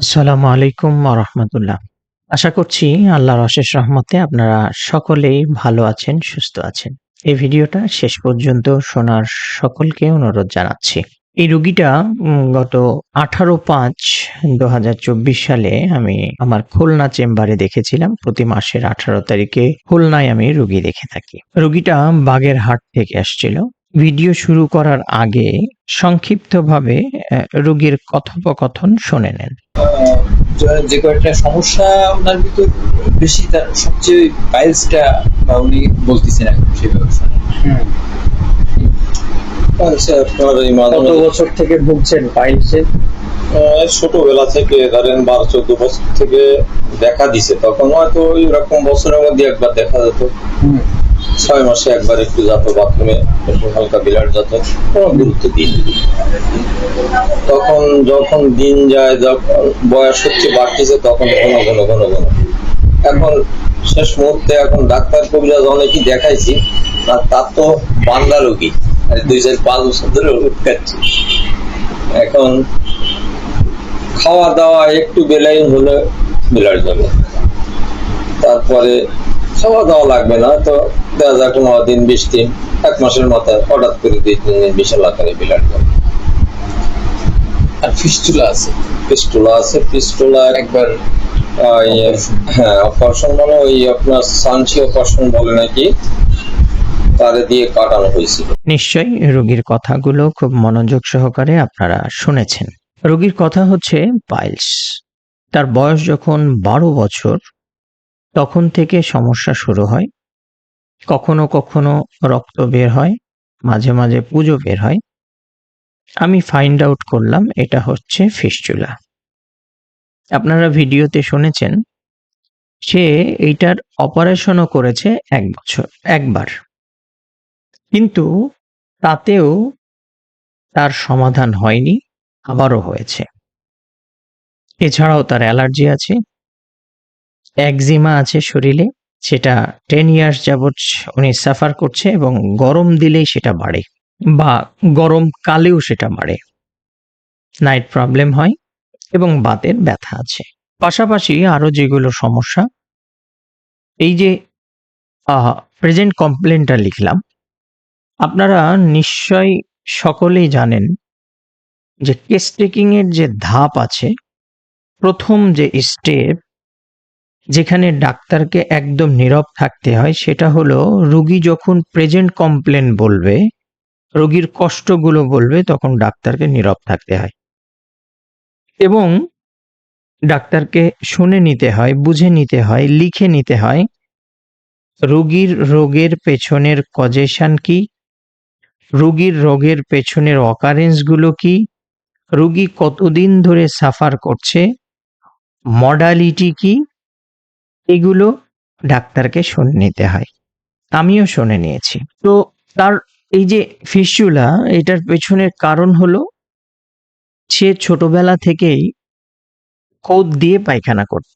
আসসালামু আলাইকুম রহমতুল্লাহ। আশা করছি আল্লাহর অশেষ রহমতে আপনারা সকলেই ভালো আছেন, সুস্থ আছেন। এই ভিডিওটা শেষ পর্যন্ত শোনার সকলকে অনুরোধ জানাচ্ছি। এই রুগীটা গত আঠারো পাঁচ দু সালে আমি আমার খুলনা চেম্বারে দেখেছিলাম। প্রতি মাসের আঠারো তারিখে খুলনায় আমি রুগী দেখে থাকি। রুগীটা বাগের হাট থেকে আসছিল। ভিডিও শুরু করার আগে সংক্ষিপ্তভাবে রুগীর কথোপকথন শুনে নেন। যে- কয়েকটা সমস্যা ওনার ভিতর বেশি তার সবচেয়ে পাইলসটা বা উনি বলতেছেন এখন সেই আচ্ছা কত বছর থেকে ভুগছেন পাইলসে? আহ, ছোটবেলা থেকে ধরেন বারো চোদ্দ বছর থেকে দেখা দিছে তখন হয়তো ওই রকম বছরের মধ্যে একবার দেখা যেত। ছয় মাসে একবার একটু যেত বাথরুমে একটু হালকা বিলাট যেত কোনো গুরুত্ব দিন তখন যখন দিন যায়, যখন বয়স হচ্ছে, বাড়তেছে, তখন ঘন ঘন ঘন ঘন। এখন শেষ মুহূর্তে এখন ডাক্তার কবিরাজ অনেকই দেখাইছি, আর তার তো বান্দা রোগী। দুই চার পাঁচ বছর ধরে ওষুধ এখন খাওয়া দাওয়া একটু বেলাই হলে বিলার যাবে। তারপরে খাওয়া দাওয়া লাগবে না, তো দেখা যাক পনেরো দিন বিশ দিন এক মাসের মাথায় হঠাৎ করে দুই তিন দিন বিশাল আকারে বিলার যাবে আর ফিস্টুলা আছে? পিস্টোলা আছে পিস্টোলা একবার ইয়ে, হ্যাঁ অপারেশন মানে ওই আপনার সানসি অপারেশন বলে নাকি তারে দিয়ে কাটানো হয়েছিল। নিশ্চয়ই রোগীর কথাগুলো খুব মনোযোগ সহকারে আপনারা শুনেছেন। রোগীর কথা হচ্ছে পাইলস। তার বয়স যখন বারো বছর তখন থেকে সমস্যা শুরু হয় কখনো কখনো রক্ত বের হয়, মাঝে মাঝে পুজো বের হয়। আমি ফাইন্ড আউট করলাম, এটা হচ্ছে ফিস্চুলা আপনারা ভিডিওতে শুনেছেন, সে এইটার অপারেশনও করেছে এক বছর, একবার। কিন্তু তাতেও তার সমাধান হয়নি, আবারও হয়েছে। এছাড়াও তার অ্যালার্জি আছে, একজিমা আছে শরীরে। সেটা টেন ইয়ার্স যাবৎ উনি সাফার করছে এবং গরম দিলেই সেটা বাড়ে বা গরম কালেও সেটা বাড়ে। নাইট প্রবলেম হয় এবং বাতের ব্যথা আছে। পাশাপাশি আরও যেগুলো সমস্যা, এই যে প্রেজেন্ট কমপ্লেনটা লিখলাম। আপনারা নিশ্চয় সকলেই জানেন যে কেস টেকিং এর যে ধাপ আছে, প্রথম যে স্টেপ যেখানে ডাক্তারকে একদম নীরব থাকতে হয়, সেটা হলো রুগী যখন প্রেজেন্ট কমপ্লেন বলবে, রোগীর কষ্টগুলো বলবে, তখন ডাক্তারকে নীরব থাকতে হয়। এবং ডাক্তারকে শুনে নিতে হয়, বুঝে নিতে হয়, লিখে নিতে হয়, রোগীর রোগের পেছনের কজেশন কি? রোগীর রোগের পেছনের অকারেন্সগুলো কি? রোগী কতদিন ধরে সাফার করছে? মডালিটি কি? এগুলো ডাক্তারকে শুনে নিতে হয়। আমিও শুনে নিয়েছি। তো তার এই যে ফিস্যুলা এটার পেছনের কারণ হলো, সে ছোটবেলা থেকেই কোদ দিয়ে পায়খানা করত।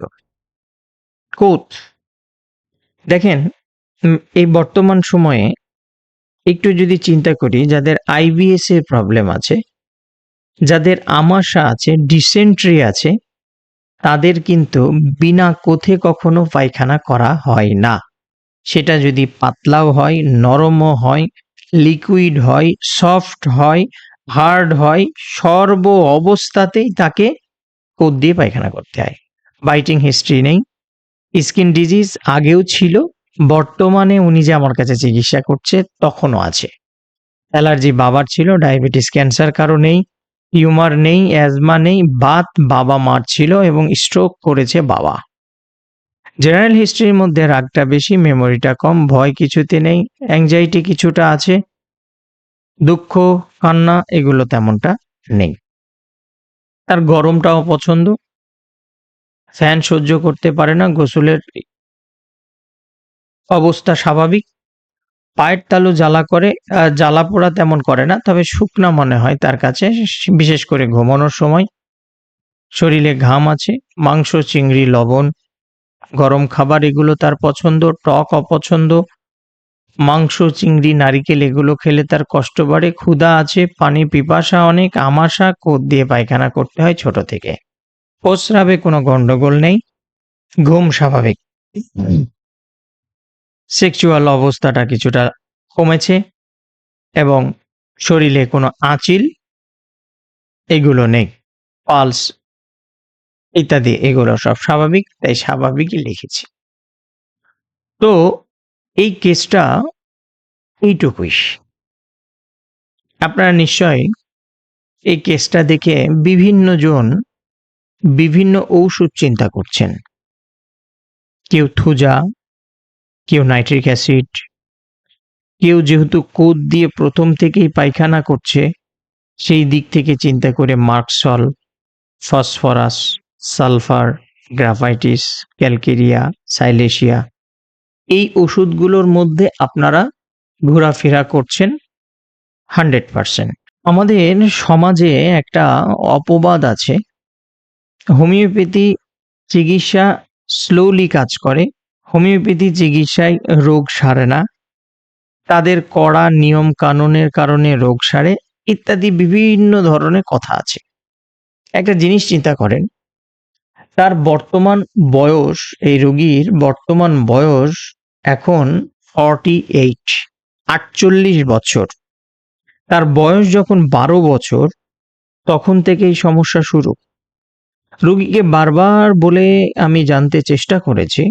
কোত দেখেন এই বর্তমান সময়ে একটু যদি চিন্তা করি, যাদের আইবিএস এর প্রবলেম আছে, যাদের আমাশা আছে, ডিসেন্ট্রি আছে তাদের কিন্তু বিনা কোথে কখনো পায়খানা করা হয় না। সেটা যদি পাতলাও হয়, নরমও হয় লিকুইড হয় সফট হয় হার্ড হয়, সর্ব অবস্থাতেই তাকে কোদ দিয়ে পায়খানা করতে হয়। বাইটিং হিস্ট্রি নেই। স্কিন ডিজিজ আগেও ছিল, বর্তমানে উনি যে আমার কাছে চিকিৎসা করছে, তখনও আছে। অ্যালার্জি বাবার ছিল ডায়াবেটিস ক্যান্সার কারও নেই। টিউমার নেই, অ্যাজমা নেই, বাত বাবা মার ছিল এবং স্ট্রোক করেছে বাবা। জেনারেল হিস্ট্রির মধ্যে রাগটা বেশি মেমোরিটা কম, ভয় কিছুতে নেই অ্যাংজাইটি কিছুটা আছে, দুঃখ, কান্না এগুলো তেমনটা নেই। তার গরমটাও পছন্দ। ফ্যান সহ্য করতে পারে না, গোসলের অবস্থা স্বাভাবিক। পায়ের তালু জ্বালা করে জ্বালা পোড়া তেমন করে না, তবে শুকনা মনে হয় তার কাছে, বিশেষ করে ঘুমানোর সময়। শরীরে ঘাম আছে, মাংস, চিংড়ি, লবণ, গরম খাবার এগুলো তার পছন্দ, টক অপছন্দ। মাংস, চিংড়ি, নারিকেল এগুলো খেলে তার কষ্ট বাড়ে, ক্ষুধা আছে, পানি, পিপাসা অনেক, আমাশা কোদ দিয়ে পায়খানা করতে হয় ছোট থেকে। প্রস্রাবে কোনো গন্ডগোল নেই, ঘুম স্বাভাবিক। সেক্সুয়াল অবস্থাটা কিছুটা কমেছে এবং শরীরে কোনো আঁচিল এগুলো নেই। পালস ইত্যাদি এগুলো সব স্বাভাবিক, তাই স্বাভাবিকই লিখেছি। তো এই কেসটা এইটুকুই। আপনারা নিশ্চয়ই এই কেসটা দেখে বিভিন্ন জন বিভিন্ন ঔষধ চিন্তা করছেন। কেউ থুজা কেউ নাইট্রিক অ্যাসিড, কেউ যেহেতু কোদ দিয়ে প্রথম থেকেই পায়খানা করছে, সেই দিক থেকে চিন্তা করে merc sol phosphorus, sulphur, graphites, calcarea, silicea. এই ওষুধগুলোর মধ্যে আপনারা ঘোরাফেরা করছেন হান্ড্রেড পারসেন্ট। আমাদের সমাজে একটা অপবাদ আছে, হোমিওপ্যাথি চিকিৎসা স্লোলি কাজ করে হোমিওপ্যাথি চিকিৎসায় রোগ সারে না। তাদের কড়া নিয়ম কানুনের কারণে রোগ সারে, ইত্যাদি বিভিন্ন ধরনের কথা আছে। একটা জিনিস চিন্তা করেন, তার বর্তমান বয়স, এই রোগীর বর্তমান বয়স এখন ফর্টি এইট আটচল্লিশ বছর। তার বয়স যখন বারো বছর, তখন থেকেই সমস্যা শুরু। রোগীকে বারবার বলে আমি জানতে চেষ্টা করেছি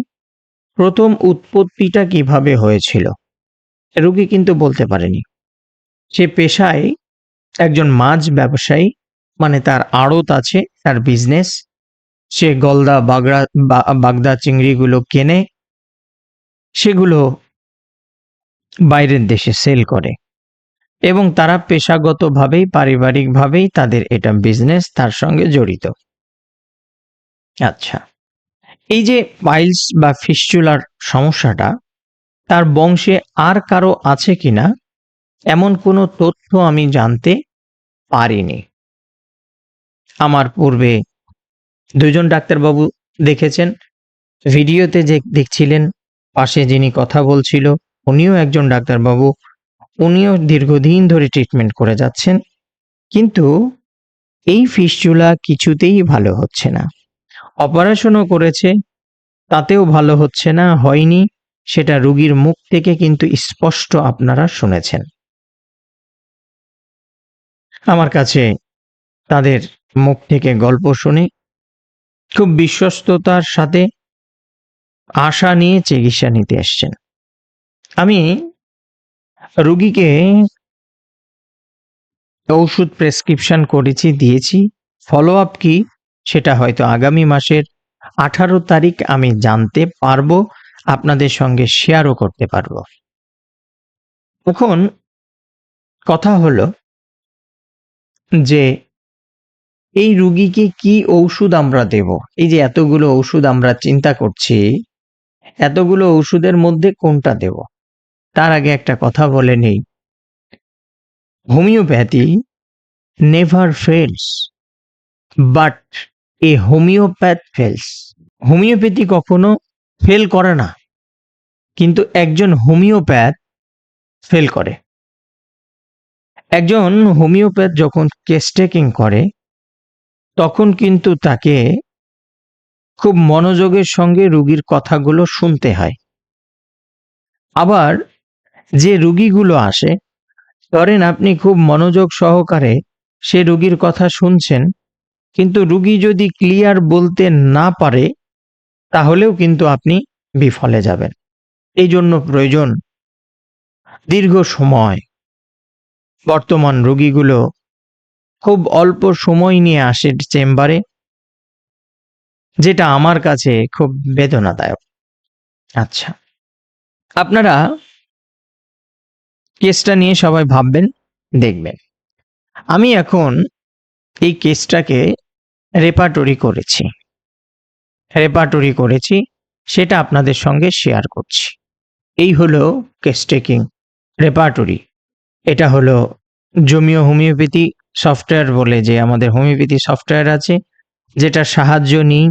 প্রথম উৎপত্তিটা কীভাবে হয়েছিল? রোগী কিন্তু বলতে পারেনি। সে পেশায় একজন মাছ ব্যবসায়ী মানে তার আড়ত আছে, তার বিজনেস সে গলদা, বাগড়া বাগদা চিংড়িগুলো কেনে, সেগুলো বাইরের দেশে সেল করে। এবং তারা পেশাগতভাবেই, পারিবারিকভাবেই তাদের এটা বিজনেস তার সঙ্গে জড়িত। আচ্ছা। এই যে পাইলস বা ফিস্চুলার সমস্যাটা, তার বংশে আর কারও আছে কিনা, এমন কোনো তথ্য আমি জানতে পারিনি। আমার পূর্বে দুজন ডাক্তারবাবু দেখেছেন, ভিডিওতে যে দেখছিলেন, পাশে যিনি কথা বলছিল, উনিও একজন ডাক্তারবাবু, উনিও দীর্ঘদিন ধরে ট্রিটমেন্ট করে যাচ্ছেন, কিন্তু এই ফিস্চুলা কিছুতেই ভালো হচ্ছে না। অপারেশনও করেছে, তাতেও ভালো হচ্ছে না, হয়নি, সেটা রোগীর মুখ থেকে কিন্তু স্পষ্ট আপনারা শুনেছেন। আমার কাছে তাদের মুখ থেকে গল্প শুনে খুব বিশ্বস্ততার সাথে আশা নিয়ে চিকিৎসা নিতে এসছেন। আমি রুগীকে ওষুধ প্রেসক্রিপশন করেছি, দিয়েছি ফলো আপ কি সেটা হয়তো আগামী মাসের আঠারো তারিখ আমি জানতে পারব, আপনাদের সঙ্গে শেয়ারও করতে পারব। এখন কথা হলো যে এই রুগীকে কি ঔষধ আমরা দেব? এই যে এতগুলো ওষুধ আমরা চিন্তা করছি, এতগুলো ওষুধের মধ্যে কোনটা দেব? তার আগে একটা কথা বলে নেই। Homeopathy never fails but a homeopath fails homeopathy কখনো ফেল করে না। কিন্তু একজন হোমিওপ্যাথ ফেল করে। একজন হোমিওপ্যাথ যখন কেস টেকিং করে, তখন কিন্তু তাকে খুব মনোযোগের সঙ্গে রুগীর কথাগুলো শুনতে হয়। আবার যে রুগীগুলো আসে, ধরেন আপনি খুব মনোযোগ সহকারে সে রুগীর কথা শুনছেন কিন্তু রুগী যদি ক্লিয়ার বলতে না পারে, তাহলেও কিন্তু আপনি বিফলে যাবেন। এই জন্য প্রয়োজন দীর্ঘ সময়। বর্তমান রোগীগুলো খুব অল্প সময় নিয়ে আসে চেম্বারে, যেটা আমার কাছে খুব বেদনাদায়ক। আচ্ছা আপনারা কেসটা নিয়ে সবাই ভাববেন, দেখবেন। আমি এখন এই কেসটাকে রেপাটরি করেছি। রেপাটরি করেছি, সেটা আপনাদের সঙ্গে শেয়ার করছি। এই হলো কেস টেকিং রেপাটরি এটা হলো জমিও হোমিওপ্যাথি সফটওয়্যার বলে যে আমাদের হোমিওপ্যাথি সফটওয়্যার আছে যেটা সাহায্য নিই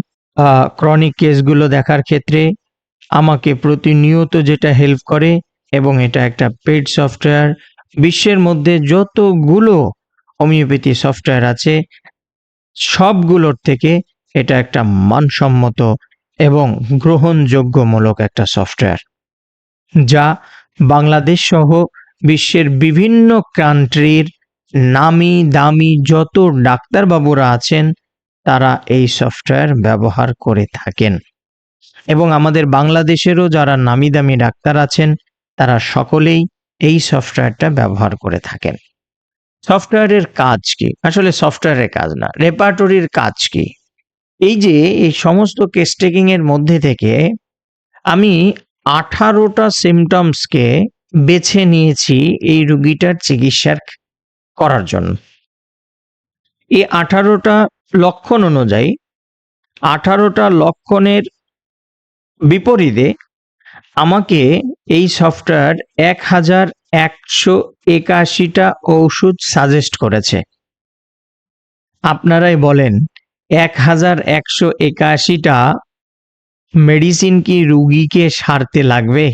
ক্রনিক কেসগুলো দেখার ক্ষেত্রে। আমাকে প্রতিনিয়ত যেটা হেল্প করে এবং এটা একটা পেড সফটওয়্যার বিশ্বের মধ্যে যতগুলো হোমিওপ্যাথি সফটওয়্যার আছে। সবগুলোর থেকে এটা একটা মানসম্মত এবং গ্রহণযোগ্যমূলক একটা সফটওয়্যার, যা বাংলাদেশ সহ বিশ্বের বিভিন্ন কান্ট্রির নামি দামি যত ডাক্তারবাবুরা আছেন, তারা এই সফটওয়্যার ব্যবহার করে থাকেন। এবং আমাদের বাংলাদেশেরও যারা নামি দামি ডাক্তার আছেন, তারা সকলেই এই সফটওয়্যারটা ব্যবহার করে থাকেন। সফটওয়্যারের কাজ কি? আসলে সফটওয়্যারের কাজ না রেপার্টরির কাজ কি? এই যে, এই সমস্ত কেস টেকিং এর মধ্যে থেকে আমি আঠারোটা সিমটমসকে বেছে নিয়েছি এই রুগীটার চিকিৎসার করার জন্য। এই আঠারোটা লক্ষণ অনুযায়ী, আঠারোটা লক্ষণের বিপরীতে আমাকে এই সফটওয়্যার এক হাজার একশো একাশিটা ঔষধ সাজেস্ট করেছে। আপনারাই বলেন এক হাজার একশো একাশিটা মেডিসিন কি রুগীকে সারতে লাগবে?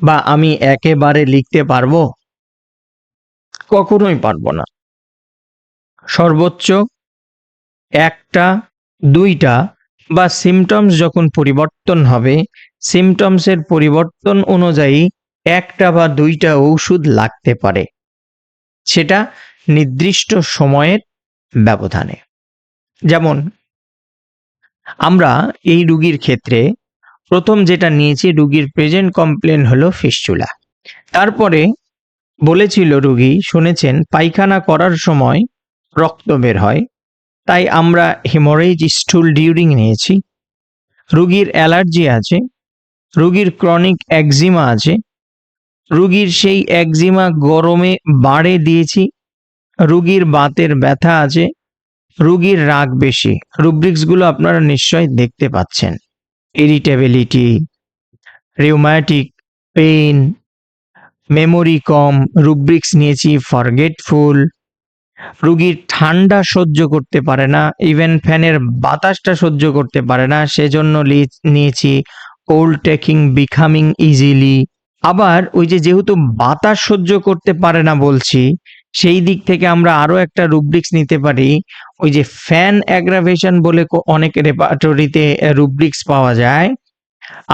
বা আমি একেবারে লিখতে পারব? কখনোই পারব না। সর্বোচ্চ একটা, দুইটা বা সিমটমস যখন পরিবর্তন হবে সিমটমসের পরিবর্তন অনুযায়ী একটা বা দুইটা ঔষধ লাগতে পারে। সেটা নির্দিষ্ট সময়ের ব্যবধানে। যেমন, আমরা এই রুগীর ক্ষেত্রে প্রথম যেটা নিয়েছি রুগীর প্রেজেন্ট কমপ্লেন হলো ফিস্চুলা তারপরে বলেছিল রুগী, শুনেছেন, পায়খানা করার সময় রক্ত বের হয়, তাই আমরা হেমোরেজ স্টুল ডিউরিং নিয়েছি। রুগীর অ্যালার্জি আছে, রুগীর ক্রনিক একজিমা আছে রুগীর সেই একজিমা গরমে বাড়ে দিয়েছি। রুগীর বাতের ব্যথা আছে। রুগীর রাগ বেশি। রুব্রিক্সগুলো আপনারা নিশ্চয় দেখতে পাচ্ছেন। ইরিটেবিলিটি, রিউম্যাটিক পেইন, মেমোরি কম, রুব্রিক্স নিয়েছি ফরগেটফুল। রুগীর ঠান্ডা সহ্য করতে পারে না, ইভেন ফ্যানের বাতাসটা সহ্য করতে পারে না, সেজন্য নিয়েছি ওল্ড টেকিং, বিকামিং ইজিলি। আবার ওই যে যেহেতু বাতাস সহ্য করতে পারে না বলছি, সেই দিক থেকে আমরা আরও একটা রুব্রিক্স নিতে পারি। ওই যে ফ্যান অ্যাগ্রাভেশন বলে অনেক রেপাটরিতে রুব্রিক্স পাওয়া যায়,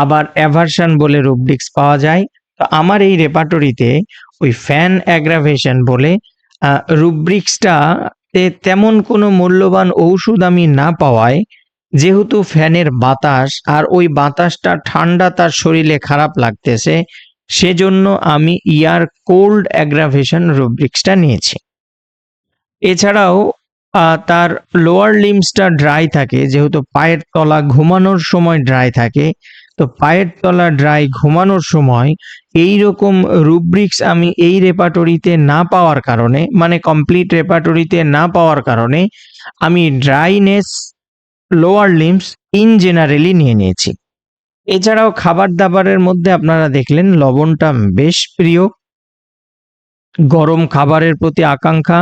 আবার অ্যাভারশন বলে রুব্রিক্স পাওয়া যায়। তো আমার এই রেপাটরিতে ওই ফ্যান অ্যাগ্রাভেশন বলে রুব্রিক্সটা তেমন কোনো মূল্যবান ঔষধ আমি না পাওয়ায়, যেহেতু ফ্যানের বাতাস আর ওই বাতাসটা ঠান্ডা তার শরীরে খারাপ লাগতেছে সেজন্য আমি ইয়ার কোল্ড অ্যাগ্রাভেশন রুব্রিক্সটা নিয়েছি। এছাড়াও তার লোয়ার লিমসটা ড্রাই থাকে, যেহেতু পায়ের তলা ঘুমানোর সময় ড্রাই থাকে, তো পায়ের তলা ড্রাই ঘুমানোর সময় এই রকম রুব্রিক্স আমি এই রেপাটরিতে না পাওয়ার কারণে মানে কমপ্লিট রেপাটরিতে না পাওয়ার কারণে, আমি dryness, lower limbs in generally নিয়ে নিয়েছি। এছাড়াও খাবার দাবারের মধ্যে আপনারা দেখলেন লবণটা বেশ প্রিয়। গরম খাবারের প্রতি আকাঙ্ক্ষা,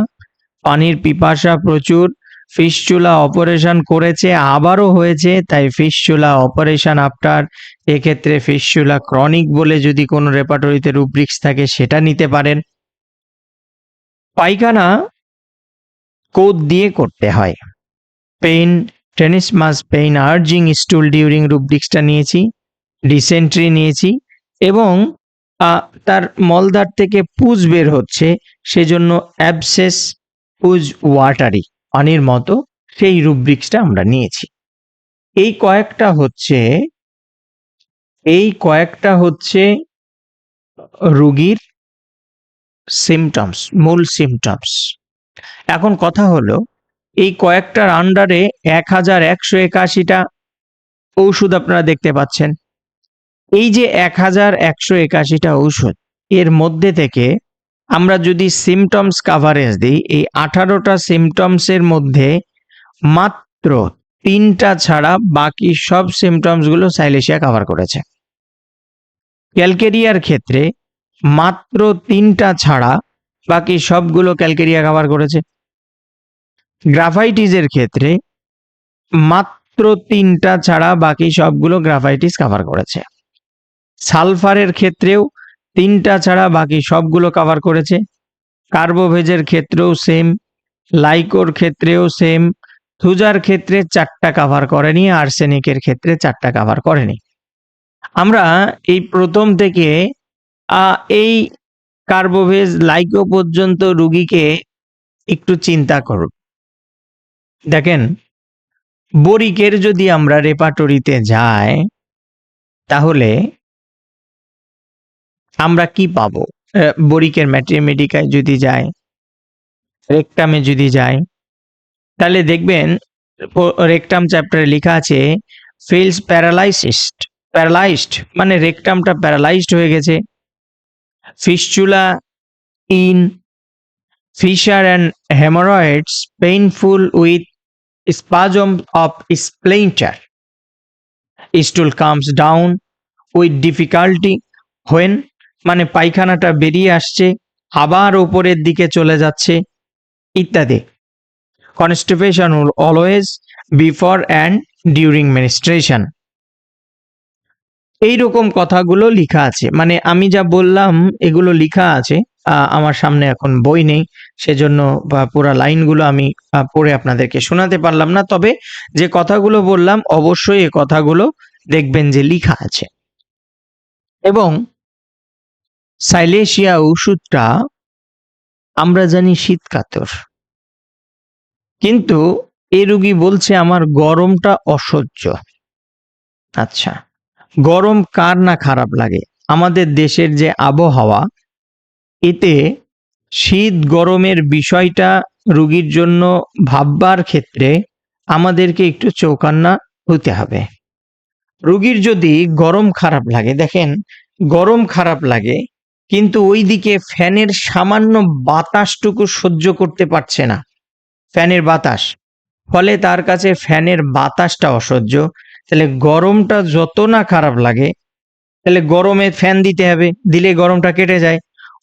পানির পিপাসা প্রচুর ফিসচুলা অপারেশন করেছে, আবারও হয়েছে, তাই ফিসচুলা অপারেশন আফটার এক্ষেত্রে ফিসচুলা ক্রনিক বলে যদি কোনো রেপার্টরিতে রুব্রিক্স থাকে সেটা নিতে পারেন। পায়খানা কোদ দিয়ে করতে হয়। Pain tenesmus pain urging stool during রুব্রিক্সটা নিয়েছি। ডিসেন্ট্রি নিয়েছি এবং তার মলদার থেকে পুজ বের হচ্ছে, সেজন্য অ্যাবসেস পুজ ওয়াটারি পানির মতো সেই রুব্রিক্সটা আমরা নিয়েছি। এই কয়েকটা হচ্ছে, এই কয়েকটা হচ্ছে রুগীর সিমটমস মূল সিমটমস এখন কথা হলো, এই কয়েকটার আন্ডারে এক হাজার একশো একাশিটা ঔষধ আপনারা দেখতে পাচ্ছেন। এই যে এক হাজার একশো একাশিটা ঔষধ, এর মধ্যে থেকে আমরা যদি সিমটমস কাভারেজ দিই, এই আঠারোটা সিমটমসের মধ্যে মাত্র তিনটা ছাড়া বাকি সব সিমটমসগুলো সাইলেশিয়া কভার করেছে। ক্যালকেরিয়ার ক্ষেত্রে মাত্র তিনটা ছাড়া বাকি সবগুলো ক্যালকেরিয়া কভার করেছে। গ্রাফাইটিসের ক্ষেত্রে মাত্র তিনটা ছাড়া বাকি সবগুলো গ্রাফাইটিস কভার করেছে। সালফারের ক্ষেত্রেও তিনটা ছাড়া বাকি সবগুলো কভার করেছে। কার্বোভেজের ক্ষেত্রেও সেম লাইকোর ক্ষেত্রেও সেম থুজার ক্ষেত্রে চারটা কাভার করেনি, আর্সেনিকের ক্ষেত্রে চারটা কাভার করেনি। আমরা এই প্রথম থেকে এই কার্বোভেজ, লাইকো পর্যন্ত রুগীকে একটু চিন্তা করুন দেখেন বরিকের যদি আমরা রেপাটরিতে যাই, তাহলে আমরা কি পাবো? বরিকের ম্যাট্রিমেডিকায় যদি যাই রেকটামে যদি যাই তাহলে দেখবেন রেকটাম চ্যাপ্টারে লেখা আছে ফিলস প্যারালাইসিস্ট প্যারালাইজড মানে রেকটামটা প্যারালাইজড হয়ে গেছে। Fistula in fissure and haemorrhoids painful with spasm of splinter. Stool comes down with difficulty when মানে পায়খানাটা বেরিয়ে আসছে, আবার ওপরের দিকে চলে যাচ্ছে ইত্যাদি। Constipation always before and during menstruation এইরকম কথাগুলো লিখা আছে। মানে আমি যা বললাম, এগুলো লিখা আছে। আমার সামনে এখন বই নেই, সেজন্য পুরো লাইনগুলো আমি পড়ে আপনাদেরকে শোনাতে পারলাম না। তবে যে কথাগুলো বললাম, অবশ্যই এ কথাগুলো দেখবেন যে লিখা আছে। এবং সাইলেশিয়া ওষুধটা আমরা জানি শীতকাতর কিন্তু এ রুগী বলছে আমার গরমটা অসহ্য। আচ্ছা গরম কার না খারাপ লাগে? আমাদের দেশের যে আবহাওয়া, এতে শীত গরমের বিষয়টা রুগীর জন্য ভাববার ক্ষেত্রে আমাদেরকে একটু চৌকান্না হতে হবে। রুগীর যদি গরম খারাপ লাগে, দেখেন, গরম খারাপ লাগে কিন্তু ওইদিকে ফ্যানের সামান্য বাতাসটুকু সহ্য করতে পারছে না। ফ্যানের বাতাস। ফলে তার কাছে ফ্যানের বাতাসটা অসহ্য। তাহলে গরমটা যত না খারাপ লাগে, তাহলে গরমে ফ্যান দিতে হবে, দিলে গরমটা কেটে যায়।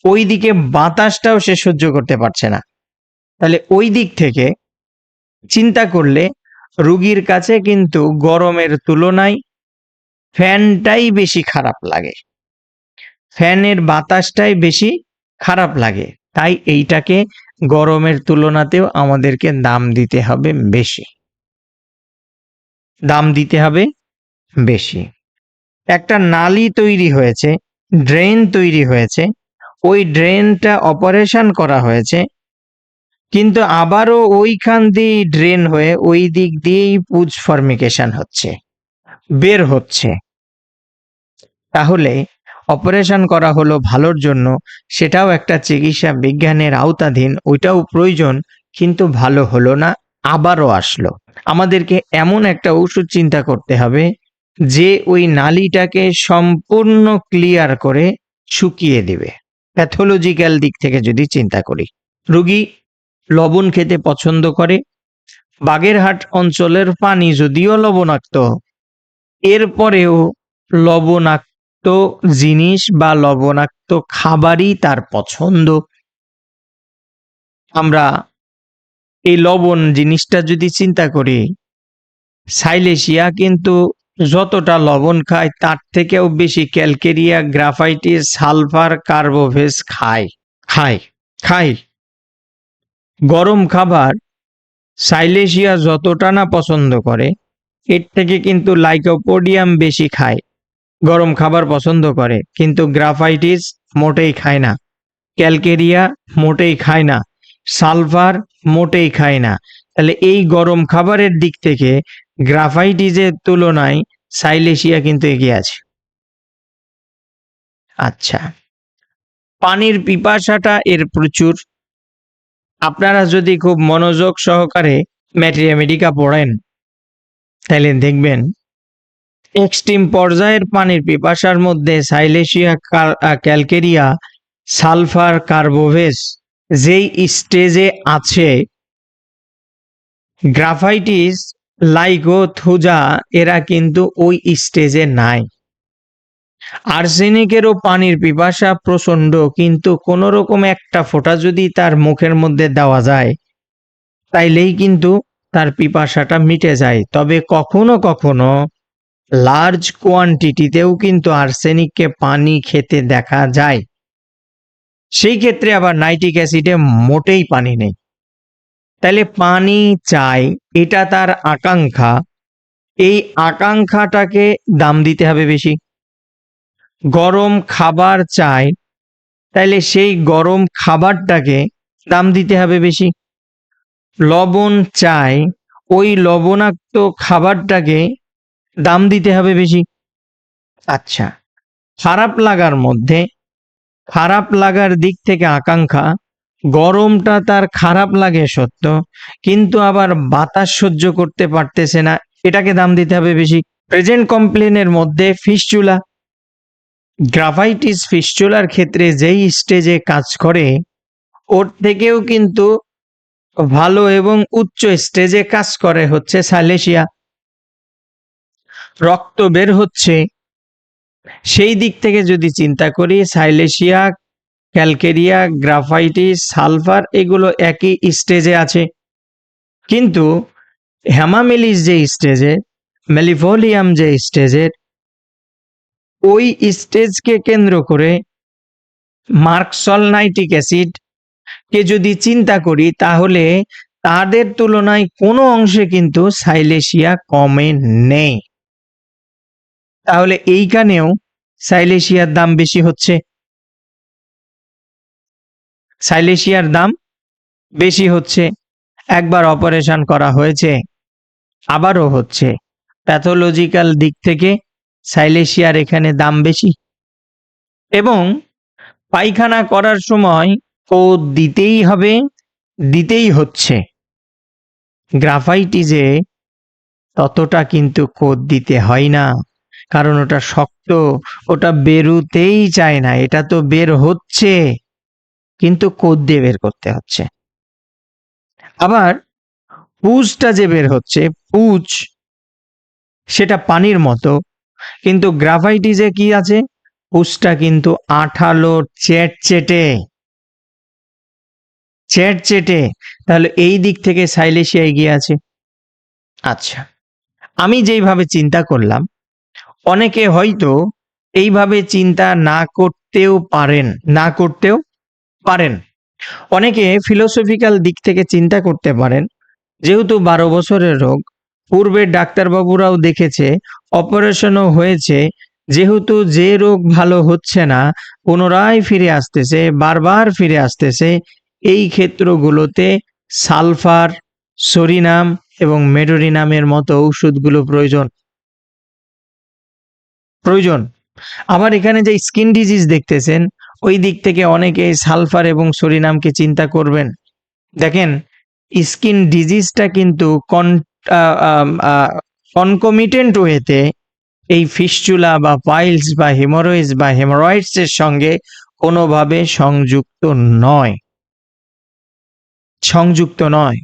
ওই দিকে বাতাসটাও সে সহ্য করতে পারছে না। তাহলে ওই দিক থেকে চিন্তা করলে রুগীর কাছে কিন্তু গরমের তুলনায় ফ্যানটাই বেশি খারাপ লাগে। ফ্যানের বাতাসটাই বেশি খারাপ লাগে। তাই এইটাকে গরমের তুলনাতেও আমাদেরকে দাম দিতে হবে বেশি। দাম দিতে হবে বেশি। একটা নালি তৈরি হয়েছে, ড্রেন তৈরি হয়েছে, ওই ড্রেনটা অপারেশন করা হয়েছে, কিন্তু আবারও ওইখান দিয়েই ড্রেন হয়ে ওই দিক দিয়েই পুজ ফর্মিকেশন হচ্ছে, বের হচ্ছে। তাহলে অপারেশন করা হলো ভালোর জন্য, সেটাও একটা চিকিৎসা বিজ্ঞানের আওতাধীন, ওইটাও প্রয়োজন, কিন্তু ভালো হলো না, আবারও আসলো। আমাদেরকে এমন একটা ওষুধ চিন্তা করতে হবে, যে ওই নালিটাকে সম্পূর্ণ ক্লিয়ার করে শুকিয়ে দিবে। প্যাথোলজিক্যাল দিক থেকে যদি চিন্তা করি, রুগী লবণ খেতে পছন্দ করে, বাগেরহাট অঞ্চলের পানি যদিও লবণাক্ত, এরপরেও লবণাক্ত জিনিস বা লবণাক্ত খাবারই তার পছন্দ। আমরা এই লবণ জিনিসটা যদি চিন্তা করি, সাইলেশিয়া কিন্তু যতটা লবণ খায় তার থেকেও বেশি ক্যালকেরিয়া, গ্রাফাইটিস, সালফার, কার্বোভেস খায় খায় খায়। গরম খাবার সাইলেশিয়া যতটা না পছন্দ করে, এর থেকে কিন্তু লাইকোপোডিয়াম বেশি খায়। গরম খাবার পছন্দ করে, কিন্তু গ্রাফাইটিস মোটেই খায় না। ক্যালকেরিয়া মোটেই খায় না। সালফার মোটেই খায় না। তাহলে এই গরম খাবারের দিক থেকে গ্রাফাইটিসের তুলনায় সাইলেশিয়া কিন্তু এগিয়ে আছে। আচ্ছা পানির পিপাসাটা এর প্রচুর। আপনারা যদি খুব মনোযোগ সহকারে ম্যাটেরিয়ামেডিকা পড়েন, তাহলে দেখবেন এক্সট্রিম পর্যায়ের পানির পিপাসার মধ্যে সাইলেশিয়া ক্যালকেরিয়া, সালফার, কার্বোভেস, যেই স্টেজে আছে, গ্রাফাইটিস লাইগো থুজা এরা কিন্তু ওই স্টেজে নাই। আর্সেনিকেরও পানির পিপাসা প্রচণ্ড কিন্তু কোন রকম একটা ফোঁটা যদি তার মুখের মধ্যে দেওয়া যায়, তাইলেই কিন্তু তার পিপাসাটা মিটে যায়। তবে কখনো কখনো লার্জ কোয়ান্টিটিতেও কিন্তু আর্সেনিককে পানি খেতে দেখা যায়। সেই ক্ষেত্রে আবার নাইট্রিক অ্যাসিডে মোটেই পানি নেই। তাহলে পানি চাই, এটা তার আকাঙ্ক্ষা। এই আকাঙ্ক্ষাটাকে দাম দিতে হবে বেশি। গরম খাবার চাই, তাইলে সেই গরম খাবারটাকে দাম দিতে হবে বেশি। লবণ চাই, ওই লবণাক্ত খাবারটাকে দাম দিতে হবে বেশি। আচ্ছা। খারাপ লাগার মধ্যে খারাপ লাগার দিক থেকে আকাঙ্ক্ষা গরমটা তার খারাপ লাগে সত্য কিন্তু আবার বাতাস সহ্য করতে পারতেছে না এটাকে দাম দিতে হবে বেশি। প্রেজেন্ট কমপ্লেনের মধ্যে ফিসচুলা গ্রাফাইটিস ফিসচুলার ক্ষেত্রে যেই স্টেজে কাজ করে ওর থেকেও কিন্তু ভালো এবং উচ্চ স্টেজে কাজ করে হচ্ছে সাইলেশিয়া। রক্ত বের হচ্ছে, সেই দিক থেকে যদি চিন্তা করি, সাইলেশিয়া, ক্যালকেরিয়া, গ্রাফাইটিস, সালফার, এগুলো একই স্টেজে আছে। কিন্তু হ্যামামেলিস যে স্টেজে, মেলিফোলিয়াম যে স্টেজের ওই স্টেজকে কেন্দ্র করে মার্কসল নাইট্রিক অ্যাসিড কে যদি চিন্তা করি, তাহলে তাদের তুলনায় কোনো অংশে কিন্তু সাইলেশিয়া কমে নেই। তাহলে এইখানেও সাইলেশিয়ার দাম বেশি হচ্ছে। সাইলেশিয়ার দাম বেশি হচ্ছে। একবার অপারেশন করা হয়েছে, আবারও হচ্ছে। প্যাথোলজিক্যাল দিক থেকে সাইলেশিয়ার এখানে দাম বেশি। এবং পায়খানা করার সময় কোদ দিতেই হবে, দিতেই হচ্ছে। গ্রাফাইটিজে ততটা কিন্তু কোদ দিতে হয় না। কারণ ওটা শক্ত, ওটা বেরুতেই চায় না, এটা তো বের হচ্ছে। কিন্তু কোদ দিয়ে বের করতে হচ্ছে। আবার পুজটা যে বের হচ্ছে, পুজ, সেটা পানির মতো, কিন্তু গ্রাফাইটিসে কি আছে? পুজটা কিন্তু আঠালো চেটচেটে চেটচেটে তাহলে এই দিক থেকে সাইলেশিয়া এগিয়ে আছে। আচ্ছা আমি যেইভাবে চিন্তা করলাম অনেকে হয়তো এইভাবে চিন্তা না করতেও পারেন, না করতেও পারেন। অনেকে ফিলোসফিক্যাল দিক থেকে চিন্তা করতে পারেন, যেহেতু বারো বছরের রোগ, পূর্বে ডাক্তারবাবুরাও দেখেছে অপারেশনও হয়েছে, যেহেতু যে রোগ ভালো হচ্ছে না, পুনরায় ফিরে আসতেছে, বারবার ফিরে আসতেছে, এই ক্ষেত্রগুলোতে সালফার, সরিনাম এবং মেডোরিনামের মতো ঔষধগুলো প্রয়োজন। প্রয়োজন। আবার এখানে যে স্কিন ডিজিজ দেখতেছেন, ওই দিক থেকে অনেকে সালফার এবং সরিনামকে চিন্তা করবেন। দেখেন স্কিন ডিজিজটা কিন্তু কন কনকমিটেন্ট ওয়েতে এই ফিস্চুলা বা পাইলস বা হেমোরয়েডস বা হেমোরয়েডস এর সঙ্গে কোনোভাবে সংযুক্ত নয়। সংযুক্ত নয়।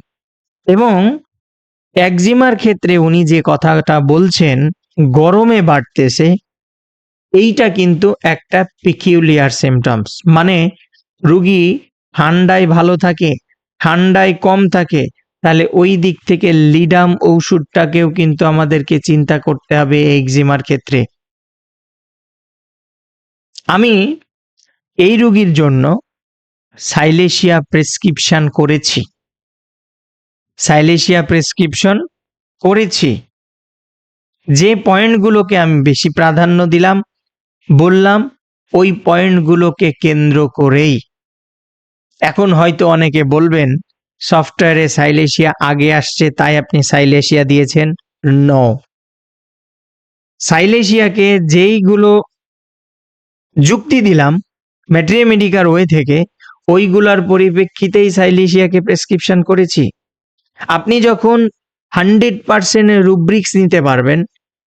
এবং একজিমার ক্ষেত্রে উনি যে কথাটা বলছেন, গরমে বাড়তেছে এইটা কিন্তু একটা পিকিউলিয়ার সিমটমস মানে রুগী ঠান্ডায় ভালো থাকে, ঠান্ডায় কম থাকে, তাহলে ওই দিক থেকে লিডাম ওষুধটাকেও কিন্তু আমাদেরকে চিন্তা করতে হবে এক্সিমার ক্ষেত্রে। আমি এই রুগীর জন্য সাইলেশিয়া প্রেসক্রিপশন করেছি। সাইলেশিয়া প্রেসক্রিপশন করেছি। যে পয়েন্টগুলোকে আমি বেশি প্রাধান্য দিলাম বললাম, ওই পয়েন্টগুলোকে কেন্দ্র করেই। এখন হয়তো অনেকে বলবেন, সফটওয়্যারে সাইলেশিয়া আগে আসছে, তাই আপনি সাইলেশিয়া দিয়েছেন। ন। সাইলেশিয়াকে যেইগুলো যুক্তি দিলাম ম্যাট্রিমেডিকার ওয়ে থেকে, ওইগুলার পরিপ্রেক্ষিতেই সাইলেশিয়াকে প্রেসক্রিপশন করেছি। আপনি যখন হান্ড্রেড পার্সেন্টের রুব্রিক্স নিতে পারবেন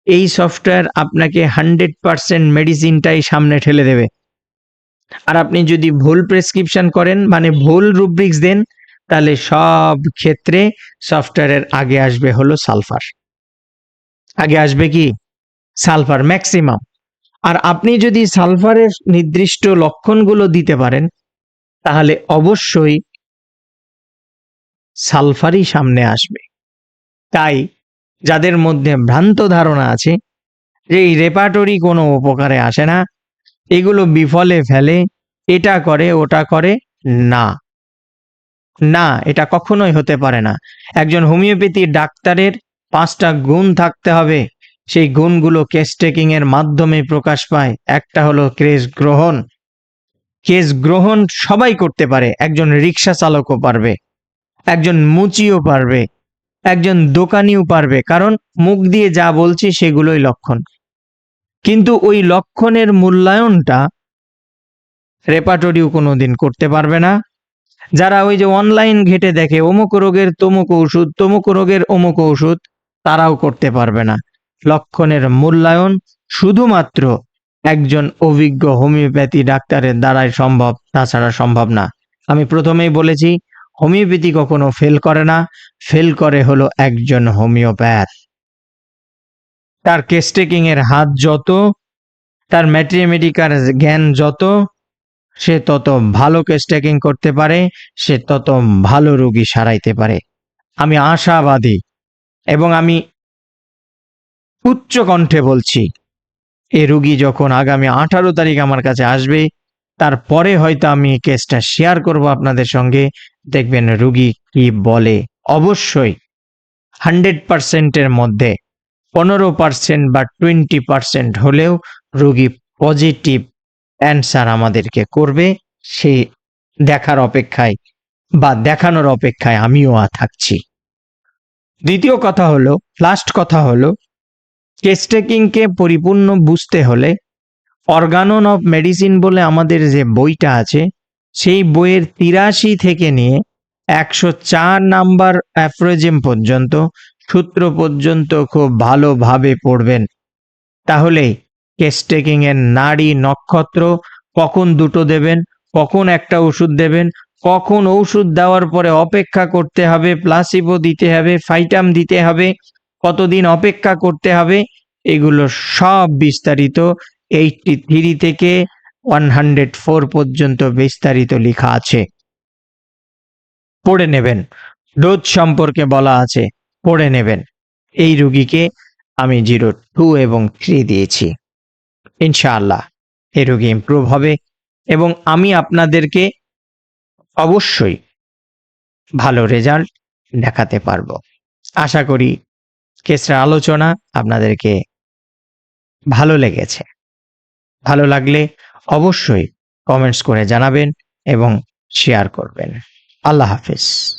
এই সফটওয়্যার আপনাকে হান্ড্রেড পার্সেন্ট মেডিসিনটাই সামনে ঠেলে দেবে। আর আপনি যদি ভুল প্রেসক্রিপশন করেন মানে ভুল রুব্রিক্স দেন, তাহলে সব ক্ষেত্রে সফটওয়্যারের আগে আসবে হলো সালফার আগে আসবে কি? সালফার ম্যাক্সিমাম আর আপনি যদি সালফারের নির্দিষ্ট লক্ষণগুলো দিতে পারেন, তাহলে অবশ্যই সালফারই সামনে আসবে। তাই যাদের মধ্যে ভ্রান্ত ধারণা আছে যে এই রেপাটরি কোনো উপকারে আসে না, এগুলো বিফলে ফেলে, এটা করে, ওটা করে, না। না, এটা কখনোই হতে পারে না। একজন হোমিওপ্যাথি ডাক্তারের পাঁচটা গুণ থাকতে হবে। সেই গুণগুলো কেস টেকিং এর মাধ্যমে প্রকাশ পায়। একটা হলো কেস গ্রহণ। কেস গ্রহণ সবাই করতে পারে। একজন রিক্সা চালকও পারবে। একজন মুচিও পারবে। একজন দোকানিও পারবে, কারণ মুখ দিয়ে যা বলছি সেগুলোই লক্ষণ। কিন্তু ওই লক্ষণের মূল্যায়নটা রেপাটরিও কোনোদিন করতে পারবে না। যারা ওই যে অনলাইন ঘেটে দেখে অমুক রোগের তমুক ঔষধ তমুক রোগের অমুক ঔষধ তারাও করতে পারবে না। লক্ষণের মূল্যায়ন শুধুমাত্র একজন অভিজ্ঞ হোমিওপ্যাথি ডাক্তারের দ্বারাই সম্ভব, তাছাড়া সম্ভব না। আমি প্রথমেই বলেছি হোমিওপ্যাথি কখনো ফেল করে না। ফেল করে হলো একজন হোমিওপ্যাথ। তার কেস টেকিং এর হাত যত, তার ম্যাট্রিমেডিকার জ্ঞান যত, সে তত ভালো কেস টেকিং করতে পারে, সে তত ভালো রোগী সারাইতে পারে। আমি আশাবাদী এবং আমি উচ্চ কণ্ঠে বলছি, এ রুগী যখন আগামী আঠারো তারিখ আমার কাছে আসবে, তারপরে হয়তো আমি কেসটা শেয়ার করব আপনাদের সঙ্গে। দেখবেন রুগী কি বলে? অবশ্যই। হান্ড্রেড পার্সেন্টের মধ্যে। পনেরো পার্সেন্ট বা টোয়েন্টি পার্সেন্ট হলেও রুগী পজিটিভ অ্যান্সার আমাদেরকে করবে। সেই দেখার অপেক্ষায় বা দেখানোর অপেক্ষায় আমিও থাকছি। দ্বিতীয় কথা হলো লাস্ট কথা হলো কেস টেকিংকে পরিপূর্ণ বুঝতে হলে অর্গানন অফ মেডিসিন বলে আমাদের যে বইটা আছে সেই বইয়ের তিরাশি থেকে নিয়ে একশো চার নাম্বার অ্যাফ্রোজেম পর্যন্ত সূত্র পর্যন্ত খুব ভালোভাবে পড়বেন। তাহলে কেস এর নাড়ি নক্ষত্র কখন দুটো দেবেন, কখন একটা ওষুধ দেবেন, কখন ওষুধ দেওয়ার পরে অপেক্ষা করতে হবে প্লাসিবো দিতে হবে ফাইটাম দিতে হবে, কতদিন অপেক্ষা করতে হবে, এগুলো সব বিস্তারিত এইটটি থ্রি থেকে ওয়ান হান্ড্রেড ফোর পর্যন্ত বিস্তারিত লেখা আছে। পড়ে নেবেন। ডোজ সম্পর্কে বলা আছে। পড়ে নেবেন। এই রুগীকে আমি জিরো টু এবং থ্রি দিয়েছি। ইনশাআল্লাহ এই রোগী ইমপ্রুভ হবে এবং আমি আপনাদেরকে অবশ্যই ভালো রেজাল্ট দেখাতে পারব। আশা করি কেসটার আলোচনা আপনাদেরকে ভালো লেগেছে। ভালো লাগলে অবশ্যই কমেন্টস করে জানাবেন এবং শেয়ার করবেন। আল্লাহ হাফিজ।